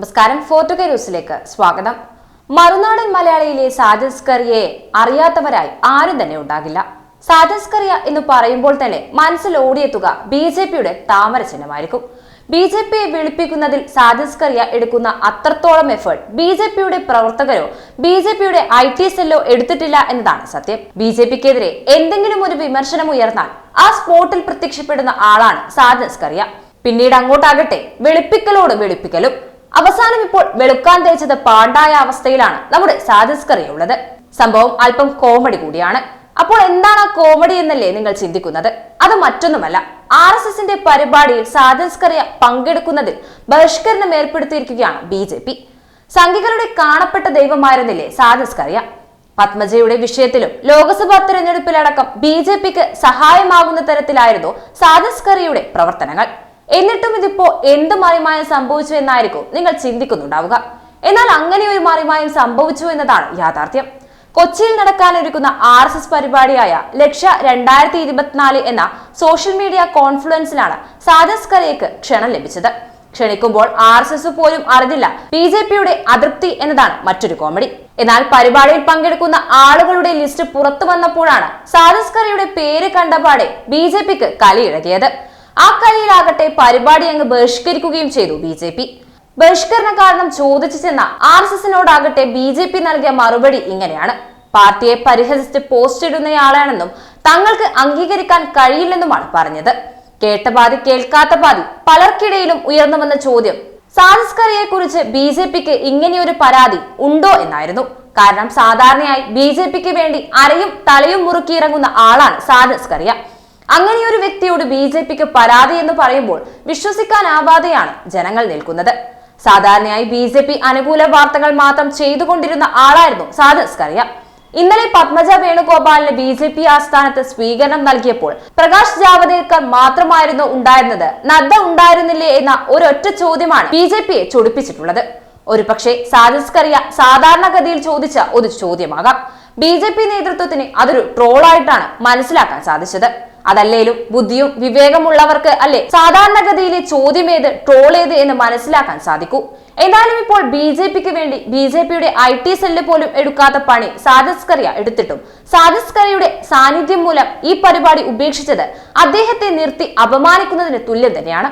നമസ്കാരം ഫോർട്ടുകെ ന്യൂസിലേക്ക് സ്വാഗതം. മറുനാടൻ മലയാളിയിലെ സാജസ്കറിയെ അറിയാത്തവരായി ആരും തന്നെ ഉണ്ടാകില്ല. സാജസ്കറിയ എന്ന് പറയുമ്പോൾ തന്നെ മനസ്സിൽ ഓടിയെത്തുക ബി ജെ പിയുടെ താമര ചിഹ്നമായിരിക്കും. ബി ജെ പിയെ വിളിപ്പിക്കുന്നതിൽ സാജസ്കറിയ എടുക്കുന്ന അത്രത്തോളം എഫേർട്ട് ബി ജെ പിയുടെ പ്രവർത്തകരോ ബി ജെ പിയുടെ ഐ ടി സെല്ലോ എടുത്തിട്ടില്ല എന്നതാണ് സത്യം. ബി ജെ പിക്കെതിരെ എന്തെങ്കിലും ഒരു വിമർശനം ഉയർന്നാൽ ആ സ്പോട്ടിൽ പ്രത്യക്ഷപ്പെടുന്ന ആളാണ് സാജസ്കറിയ. പിന്നീട് അങ്ങോട്ടാകട്ടെ വെളുപ്പിക്കലോട് വെളുപ്പിക്കലും. അവസാനം ഇപ്പോൾ വെളുക്കാൻ തേച്ചത് പാണ്ടായ അവസ്ഥയിലാണ് നമ്മുടെ സാജസ്കറിയ ഉള്ളത് സംഭവം അല്പം കോമഡി കൂടിയാണ്. അപ്പോൾ എന്താണ് ആ കോമഡി എന്നല്ലേ നിങ്ങൾ ചിന്തിക്കുന്നത്? അത് മറ്റൊന്നുമല്ല. ആർ എസ് എസിന്റെ പരിപാടിയിൽ സാജസ്കറിയ പങ്കെടുക്കുന്നതിൽ ബഹിഷ്കരണം ഏർപ്പെടുത്തിയിരിക്കുകയാണ് ബി ജെ പി. സംഘികളുടെ കാണപ്പെട്ട ദൈവമായിരുന്നില്ലേ സാജസ്കറിയ പത്മജയുടെ വിഷയത്തിലും ലോക്സഭാ തെരഞ്ഞെടുപ്പിലടക്കം ബി ജെ പിക്ക് സഹായമാകുന്ന തരത്തിലായിരുന്നു സാജസ്കറിയുടെ പ്രവർത്തനങ്ങൾ. എന്നിട്ടും ഇതിപ്പോ എന്ത് മറിമായം സംഭവിച്ചു എന്നായിരിക്കും നിങ്ങൾ ചിന്തിക്കുന്നുണ്ടാവുക. എന്നാൽ അങ്ങനെ ഒരു മറിമായം സംഭവിച്ചു എന്നതാണ് യാഥാർത്ഥ്യം. കൊച്ചിയിൽ നടക്കാനൊരുക്കുന്ന ആർ എസ് എസ് പരിപാടിയായ ലക്ഷ്യ രണ്ടായിരത്തി ഇരുപത്തിനാല് എന്ന സോഷ്യൽ മീഡിയ കോൺഫ്ലുവൻസിലാണ് സാജസ് കറിയക്ക് ക്ഷണം ലഭിച്ചത്. ക്ഷണിക്കുമ്പോൾ ആർ എസ് എസ് പോലും അറിഞ്ഞില്ല ബി ജെ പിയുടെ അതൃപ്തി എന്നതാണ് മറ്റൊരു കോമഡി. എന്നാൽ പരിപാടിയിൽ പങ്കെടുക്കുന്ന ആളുകളുടെ ലിസ്റ്റ് പുറത്തു വന്നപ്പോഴാണ് സാദസ്കരയുടെ പേര് കണ്ടപാടെ ബി ജെ പിക്ക് കലിയിഴകിയത്. ആ പരിപാടി അങ്ങ് ബഹിഷ്കരിക്കുകയും ചെയ്തു ബി ജെ പി. ബഹിഷ്കരണ കാരണം ചോദിച്ചു ചെന്ന ആർ എസ് എസിനോടാകട്ടെ ബി ജെ പി നൽകിയ മറുപടി ഇങ്ങനെയാണ്. പാർട്ടിയെ പരിഹസിച്ച് പോസ്റ്റ് ഇടുന്നയാളാണെന്നും തങ്ങൾക്ക് അംഗീകരിക്കാൻ കഴിയില്ലെന്നുമാണ് പറഞ്ഞത്. കേട്ട പാതി കേൾക്കാത്ത പാതി പലർക്കിടയിലും ഉയർന്നു വന്ന ചോദ്യം സാൻസ്കറിയെ കുറിച്ച് ബി ജെ പിക്ക് ഇങ്ങനെയൊരു പരാതി ഉണ്ടോ എന്നായിരുന്നു. കാരണം സാധാരണയായി ബി ജെ പിക്ക് വേണ്ടി അരയും തലയും മുറുക്കിയിറങ്ങുന്ന ആളാണ് സാൻസ്കറിയ അങ്ങനെ ഒരു വ്യക്തിയോട് ബി ജെ പിക്ക് പരാതി എന്ന് പറയുമ്പോൾ വിശ്വസിക്കാനാവാതെയാണ് ജനങ്ങൾ നിൽക്കുന്നത്. സാധാരണയായി ബി ജെ പി അനുകൂല വാർത്തകൾ മാത്രം ചെയ്തുകൊണ്ടിരുന്ന ആളായിരുന്നു സാദസ്കറിയ ഇന്നലെ പത്മജ വേണുഗോപാലിന് ബി ജെ പി ആസ്ഥാനത്ത് സ്വീകരണം നൽകിയപ്പോൾ പ്രകാശ് ജാവദേക്കർ മാത്രമായിരുന്നു ഉണ്ടായിരുന്നത്. നദ്ദ ഉണ്ടായിരുന്നില്ലേ എന്ന ഒരൊറ്റ ചോദ്യമാണ് ബി ജെ പിയെ ചൊടിപ്പിച്ചിട്ടുള്ളത്. ഒരു പക്ഷേ സാദസ്കറിയ സാധാരണഗതിയിൽ ചോദിച്ച ഒരു ചോദ്യമാകാം. ബി ജെ പി നേതൃത്വത്തിന് അതൊരു ട്രോളായിട്ടാണ് മനസ്സിലാക്കാൻ സാധിച്ചത്. അതല്ലേലും ബുദ്ധിയും വിവേകമുള്ളവർക്ക് അല്ലെ സാധാരണഗതിയിലെ ചോദ്യം ഏത് ട്രോൾ ഏത് എന്ന് മനസ്സിലാക്കാൻ സാധിക്കൂ. എന്നാലും ഇപ്പോൾ ബി ജെ പിക്ക് വേണ്ടി ബി ജെ പിയുടെ ഐ ടി സെല്ല് പോലും എടുക്കാത്ത പണി സാദസ്കറിയ എടുത്തിട്ടും. സാദസ്കറിയുടെ സാന്നിധ്യം മൂലം ഈ പരിപാടി ഉപേക്ഷിച്ചത് അദ്ദേഹത്തെ നിർത്തി അപമാനിക്കുന്നതിന് തുല്യം തന്നെയാണ്.